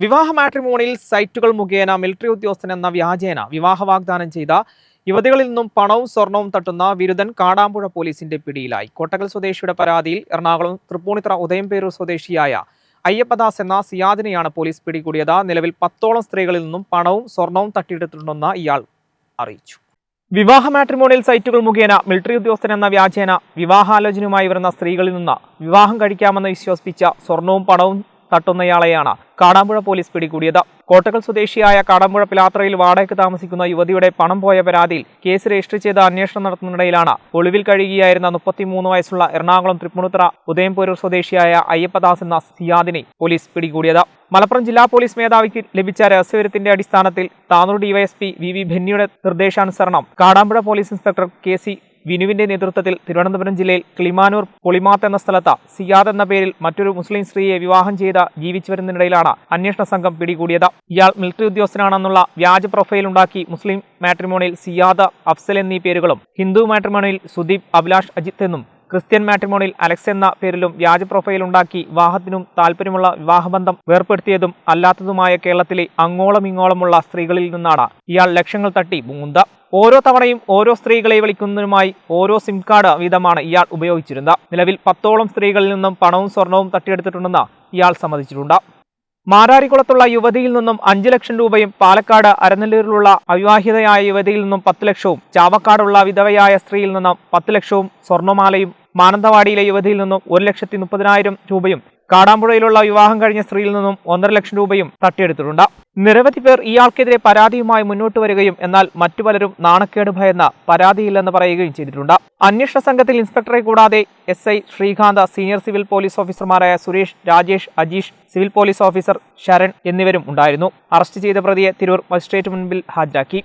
വിവാഹ മാട്രിമോണിയിൽ സൈറ്റുകൾ മുഖേന മിലിറ്ററി ഉദ്യോഗസ്ഥൻ എന്ന വ്യാജേന വിവാഹ വാഗ്ദാനം ചെയ്ത യുവതികളിൽ നിന്നും പണവും സ്വർണവും തട്ടുന്ന വിരുദ്ധൻ കാടാമ്പുഴ പോലീസിന്റെ പിടിയിലായി. കോട്ടകൽ സ്വദേശിയുടെ പരാതിയിൽ എറണാകുളം തൃപ്പൂണിത്ര ഉദയംപേരൂർ സ്വദേശിയായ അയ്യപ്പദാസ് എന്ന സിയാദിനെയാണ് പോലീസ് പിടികൂടിയത്. നിലവിൽ പത്തോളം സ്ത്രീകളിൽ നിന്നും പണവും സ്വർണവും തട്ടിയെടുത്തിട്ടുണ്ടെന്ന് ഇയാൾ അറിയിച്ചു. വിവാഹ മാട്രിമോണിയൽ സൈറ്റുകൾ മുഖേന മിലിറ്ററി ഉദ്യോഗസ്ഥൻ എന്ന വ്യാജേന വിവാഹാലോചനയുമായി വരുന്ന സ്ത്രീകളിൽ നിന്ന് വിവാഹം കഴിക്കാമെന്ന് വിശ്വസിപ്പിച്ച സ്വർണവും പണവും തട്ടുന്നയാളെയാണ്. കാടാമ്പുഴ പോലീസ് പിടികൂടിയത്. കോട്ടക്കൽ സ്വദേശിയായ കാടാമ്പുഴ പിലാത്രയിൽ വാടകയ്ക്ക് താമസിക്കുന്ന യുവതിയുടെ പണം പോയ പരാതിയിൽ കേസ് രജിസ്റ്റർ ചെയ്ത് അന്വേഷണം നടത്തുന്നതിനിടയിലാണ് ഒളിവിൽ കഴിയുകയായിരുന്ന മുപ്പത്തിമൂന്ന് വയസ്സുള്ള എറണാകുളം തൃപ്പൂണിത്തുറ ഉദയംപൂരൂർ സ്വദേശിയായ അയ്യപ്പദാസ് എന്ന സിയാദിനെ പോലീസ് പിടികൂടിയത്. മലപ്പുറം ജില്ലാ പോലീസ് മേധാവിക്ക് ലഭിച്ച രഹസ്യവിവരത്തിന്റെ അടിസ്ഥാനത്തിൽ താനൂർ ഡിവൈഎസ്പി വി വി ഭെന്നിയുടെ നിർദ്ദേശാനുസരണം Kadampuzha police inspector K C വിനുവിന്റെ നേതൃത്വത്തിൽ തിരുവനന്തപുരം ജില്ലയിൽ ക്ലിമാനൂർ പൊളിമാത്ത് എന്ന സ്ഥലത്ത് സിയാദ് എന്ന പേരിൽ മറ്റൊരു മുസ്ലിം സ്ത്രീയെ വിവാഹം ചെയ്ത് ജീവിച്ചു വരുന്നതിനിടയിലാണ് അന്വേഷണ സംഘം പിടികൂടിയത്. ഇയാൾ മിലിറ്ററി ഉദ്യോഗസ്ഥനാണെന്നുള്ള വ്യാജ പ്രൊഫൈൽ ഉണ്ടാക്കി മുസ്ലിം മാട്രിമോണിയിൽ സിയാദ് അഫ്സൽ എന്നീ പേരുകളും ഹിന്ദു മാട്രിമോണിയിൽ സുദീപ് അഭിലാഷ് അജിത്ത് എന്നും ക്രിസ്ത്യൻ മാട്രിമോണിയിൽ അലക്സ് എന്ന പേരിലും വ്യാജ പ്രൊഫൈൽ ഉണ്ടാക്കി വിവാഹത്തിനും താല്പര്യമുള്ള വിവാഹബന്ധം വേർപ്പെടുത്തിയതും അല്ലാത്തതുമായ കേരളത്തിലെ അങ്ങോളമിങ്ങോളമുള്ള സ്ത്രീകളിൽ നിന്നാണ്. ഇയാൾ ലക്ഷങ്ങൾ തട്ടി മുങ്ങുന്നത്. ഓരോ തവണയും ഓരോ സ്ത്രീകളെ വിളിക്കുന്നതിനുമായി ഓരോ സിം കാർഡ് വീതമാണ് ഇയാൾ ഉപയോഗിച്ചിരുന്നത്. നിലവിൽ പത്തോളം സ്ത്രീകളിൽ നിന്നും പണവും സ്വർണവും തട്ടിയെടുത്തിട്ടുണ്ടെന്ന് ഇയാൾ സമ്മതിച്ചിട്ടുണ്ട്. മാരാരിക്കുളത്തുള്ള യുവതിയിൽ നിന്നും അഞ്ചു ലക്ഷം രൂപയും പാലക്കാട് അരനെല്ലൂരിലുള്ള അവിവാഹിതയായ യുവതിയിൽ നിന്നും പത്ത് ലക്ഷവും ചാവക്കാടുള്ള വിധവയായ സ്ത്രീയിൽ നിന്നും പത്ത് ലക്ഷവും സ്വർണമാലയും മാനന്തവാടിയിലെ യുവതിയിൽ നിന്നും ഒരു ലക്ഷത്തി മുപ്പതിനായിരം രൂപയും കാടാമ്പുഴയിലുള്ള വിവാഹം കഴിഞ്ഞ സ്ത്രീയിൽ നിന്നും ഒന്നര ലക്ഷം രൂപയും തട്ടിയെടുത്തിട്ടുണ്ട്. നിരവധി പേർ ഇയാൾക്കെതിരെ പരാതിയുമായി മുന്നോട്ട് വരികയും എന്നാൽ മറ്റു പലരും നാണക്കേട് ഭയന്ന പരാതിയില്ലെന്ന് പറയുകയും ചെയ്തിട്ടുണ്ട്. അന്വേഷണ സംഘത്തിൽ ഇൻസ്പെക്ടറെ കൂടാതെ S I Srikanth senior civil police ഓഫീസർമാരായ Suresh Rajesh Ajeesh civil police officer Sharan എന്നിവരും ഉണ്ടായിരുന്നു. അറസ്റ്റ് ചെയ്ത പ്രതിയെ തിരൂർ മജിസ്ട്രേറ്റ് മുൻപിൽ ഹാജരാക്കി.